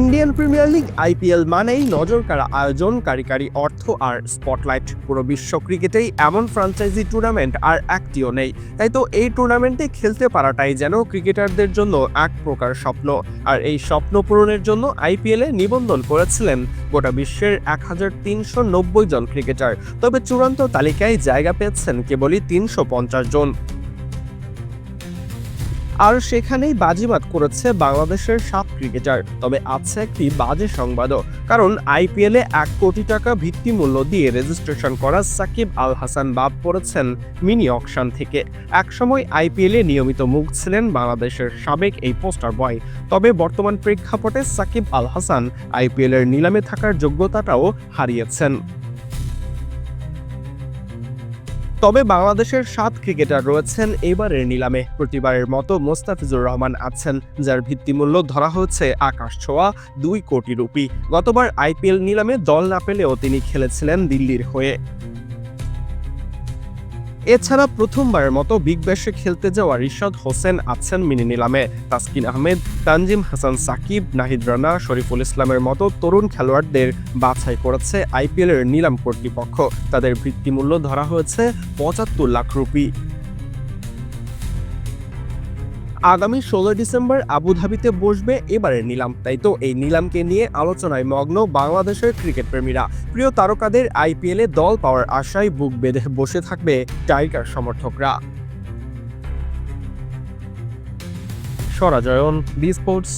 Indian premier league, IPL মানেই নজর কাড়া আয়োজন কারিকারি অর্থ আর স্পটলাইট। পুরো বিশ্ব ক্রিকেটেই এমন ফ্রাঞ্চাইজি টুর্নামেন্ট আর একটিও নেই। তাই তো এই টুর্নামেন্টে খেলতে পারাটাই যেন ক্রিকেটারদের জন্য এক প্রকার স্বপ্ন। আর এই স্বপ্ন পূরণের জন্য আইপিএলে নিবন্ধন করেছিলেন গোটা বিশ্বের এক হাজার তিনশো নব্বই জন ক্রিকেটার। তবে চূড়ান্ত তালিকায় জায়গা পেয়েছেন কেবলই তিনশো পঞ্চাশ জন। আর সেখানেই বাজিমাত করেছে বাংলাদেশের সাত ক্রিকেটার। তবে আছে একটি বাজে সংবাদও, কারণ আইপিএলে এক কোটি টাকা ভিত্তি মূল্য দিয়ে রেজিস্ট্রেশন করা সাকিব আল হাসান বাদ পড়েছেন মিনি অকশন থেকে। একসময় আইপিএলে নিয়মিত মুখ ছিলেন বাংলাদেশের সাবেক এই পোস্টার বয়। তবে বর্তমান প্রেক্ষাপটে সাকিব আল হাসান আইপিএলের নিলামে থাকার যোগ্যতাটাও হারিয়েছেন। তবে বাংলাদেশের সাত ক্রিকেটার রয়েছেন এবারের নিলামে। প্রতিবারের মতো মোস্তাফিজুর রহমান আছেন, যার ভিত্তিমূল্য ধরা হচ্ছে আকাশ ছোঁয়া দুই কোটি রুপি। গতবার আইপিএল নিলামে দল না পেলেও তিনি খেলেছিলেন দিল্লির হয়ে। এছাড়া প্রথমবারের মতো বিগ ব্যাশে খেলতে যাওয়া রিশাদ হোসেন আছেন মিনি নিলামে। তাসকিন আহমেদ, তানজিম হাসান সাকিব, নাহিদ রানা, শরীফুল ইসলামের মতো তরুণ খেলোয়াড়দের বাছাই করেছে আইপিএলের নিলাম কর্তৃপক্ষ। তাদের ভিত্তিমূল্য ধরা হয়েছে পঁচাত্তর লাখ রুপি। আগামী ষোলো ডিসেম্বর আবুধাবিতে বসবে এবারের নিলাম। তাই তো এই নিলামকে নিয়ে আলোচনায় মগ্ন বাংলাদেশের ক্রিকেট প্রেমীরা। প্রিয় তারকাদের আইপিএলে দল পাওয়ার আশায় বুক বেঁধে বসে থাকবে টাইগার সমর্থকরা। সরাজয়ন বি স্পোর্টস।